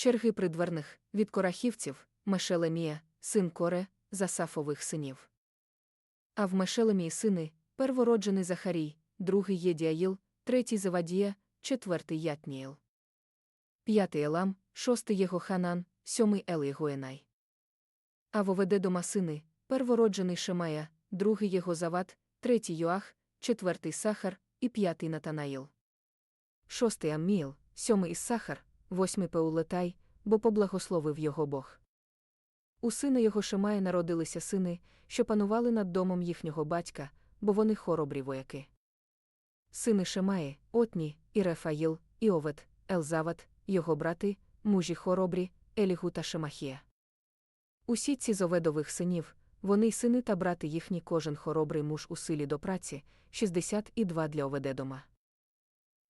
черги придверних, від корахівців, Мешелемія, син Коре, Засафових синів. А в Мешелемії сини, первороджений Захарій, другий Єдіаїл, третій Завадія, четвертий Ятніїл. П'ятий Елам, шостий Єгоханан, сьомий Елігуенай. А воведе дома сини, первороджений Шемая, другий Єгозават, третій Йоах, четвертий Сахар і п'ятий Натанаїл. Шостий Амміл, сьомий Іссахар, восьмий Пеулетай, бо поблагословив його Бог. У сина його Шемая народилися сини, що панували над домом їхнього батька, бо вони хоробрі вояки. Сини Шемаї, Отні, Ірефаїл, Іовет, Елзават, його брати, мужі хоробрі, Елігу та Шемахія. Усі ці з оведових синів, вони й сини та брати їхні кожен хоробрий муж у силі до праці, 62 для оведедома.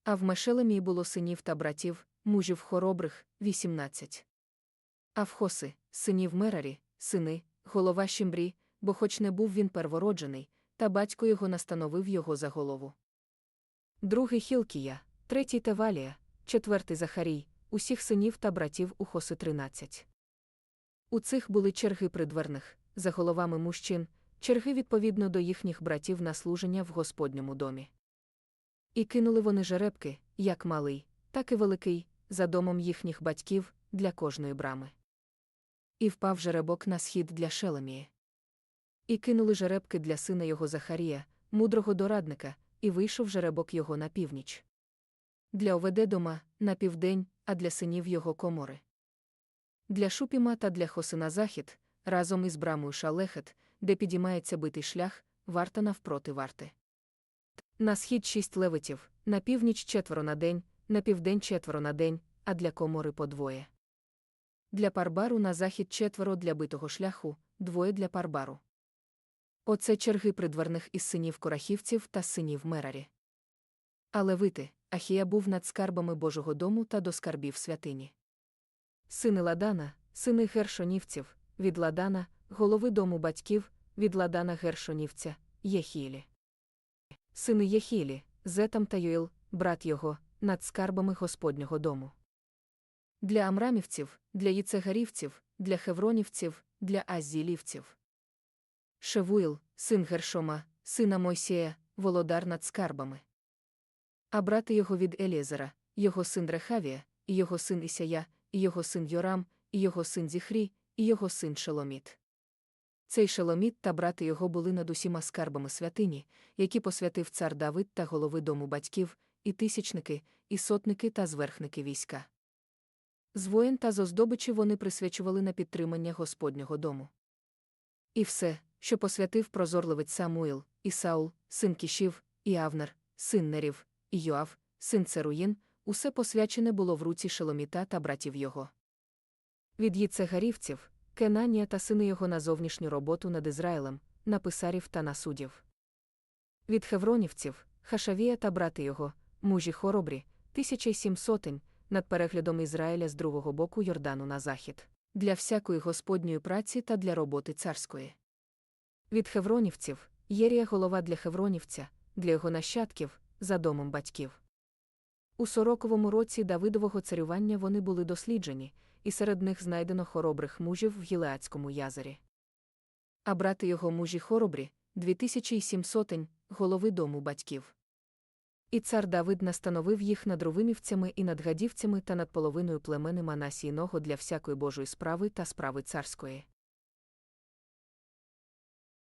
А в Мешелемії було синів та братів, мужів хоробрих, 18. А в Хоси, синів Мерарі, сини, голова Щімбрі, бо хоч не був він первороджений, та батько його настановив його за голову. Другий Хілкія, третій Тевалія, четвертий Захарій, усіх синів та братів у Хоси 13. У цих були черги придверних, за головами мужчин, черги відповідно до їхніх братів на служення в Господньому домі. І кинули вони жеребки, як малий, так і великий, за домом їхніх батьків, для кожної брами. І впав жеребок на схід для Шелемії. І кинули жеребки для сина його Захарія, мудрого дорадника, і вийшов жеребок його на північ. Для Оведедома на південь, а для синів його комори. Для Шупіма та для Хоси на захід, разом із брамою Шалехет, де підіймається битий шлях, варта навпроти варти. На схід шість левитів, на північ четверо на день, на південь четверо на день, а для комори по двоє. Для парбару на захід четверо для битого шляху, двоє для парбару. Оце черги придворних із синів корахівців та синів мерарі. Але вити, Ахія був над скарбами Божого дому та до скарбів святині. Сини Ладана, сини гершонівців, від Ладана, голови дому батьків, від Ладана гершонівця, Єхілі. Сини Єхілі, Зетам та Юїл, брат його, над скарбами Господнього дому. Для амрамівців, для їцегарівців, для хевронівців, для аззілівців. Шевуїл, син Гершома, сина Мойсія, володар над скарбами. А брати його від Елізера, його син Рехавія, і його син Ісая, і його син Йорам, і його син Зіхрі, і його син Шеломіт. Цей Шеломіт та брати його були над усіма скарбами святині, які посвятив цар Давид та голови дому батьків, і тисячники, і сотники та зверхники війська. З воїн та з оздобичі вони присвячували на підтримання Господнього дому. І все, що посвятив прозорливець Самуїл, і Саул, син Кішів, і Авнер, син Нерів, і Йоав, син Церуїн, усе посвячене було в руці Шеломіта та братів його. Від їцегарівців, Кенанія та сини його на зовнішню роботу над Ізраїлем, на писарів та на суддів. Від хевронівців, Хашавія та брати його, мужі хоробрі, тисяча й сім сотень, над переглядом Ізраїля з другого боку Йордану на захід, для всякої господньої праці та для роботи царської. Від хевронівців, Єрія голова для хевронівця, для його нащадків, за домом батьків. У сороковому році Давидового царювання вони були досліджені, і серед них знайдено хоробрих мужів в Гілеацькому язері. А брати його мужі хоробрі, дві тисячі й сім сотень, голови дому батьків. І цар Давид настановив їх над рувимівцями і над гадівцями та над половиною племени Манасійного для всякої Божої справи та справи царської.